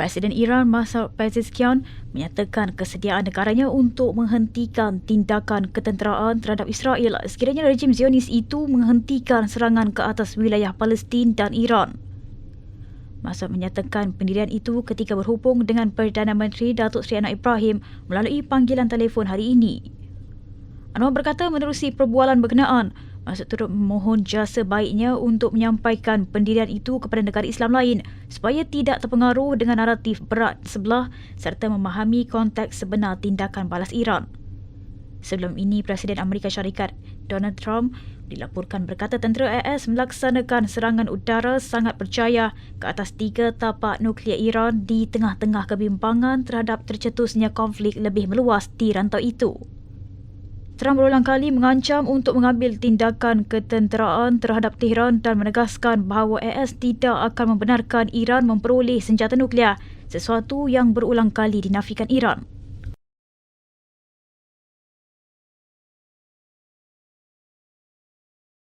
Presiden Iran Masoud Pezeshkian menyatakan kesediaan negaranya untuk menghentikan tindakan ketenteraan terhadap Israel sekiranya rejim Zionis itu menghentikan serangan ke atas wilayah Palestin dan Iran. Masoud menyatakan pendirian itu ketika berhubung dengan Perdana Menteri Datuk Seri Anwar Ibrahim melalui panggilan telefon hari ini. Anwar berkata menerusi perbualan berkenaan, Maksud turut memohon jasa baiknya untuk menyampaikan pendirian itu kepada negara Islam lain supaya tidak terpengaruh dengan naratif berat sebelah serta memahami konteks sebenar tindakan balas Iran. Sebelum ini, Presiden Amerika Syarikat Donald Trump dilaporkan berkata tentera AS melaksanakan serangan udara sangat percaya ke atas tiga tapak nuklear Iran di tengah-tengah kebimbangan terhadap tercetusnya konflik lebih meluas di rantau itu. Trump berulang kali mengancam untuk mengambil tindakan ketenteraan terhadap Tehran dan menegaskan bahawa AS tidak akan membenarkan Iran memperoleh senjata nuklear, sesuatu yang berulang kali dinafikan Iran.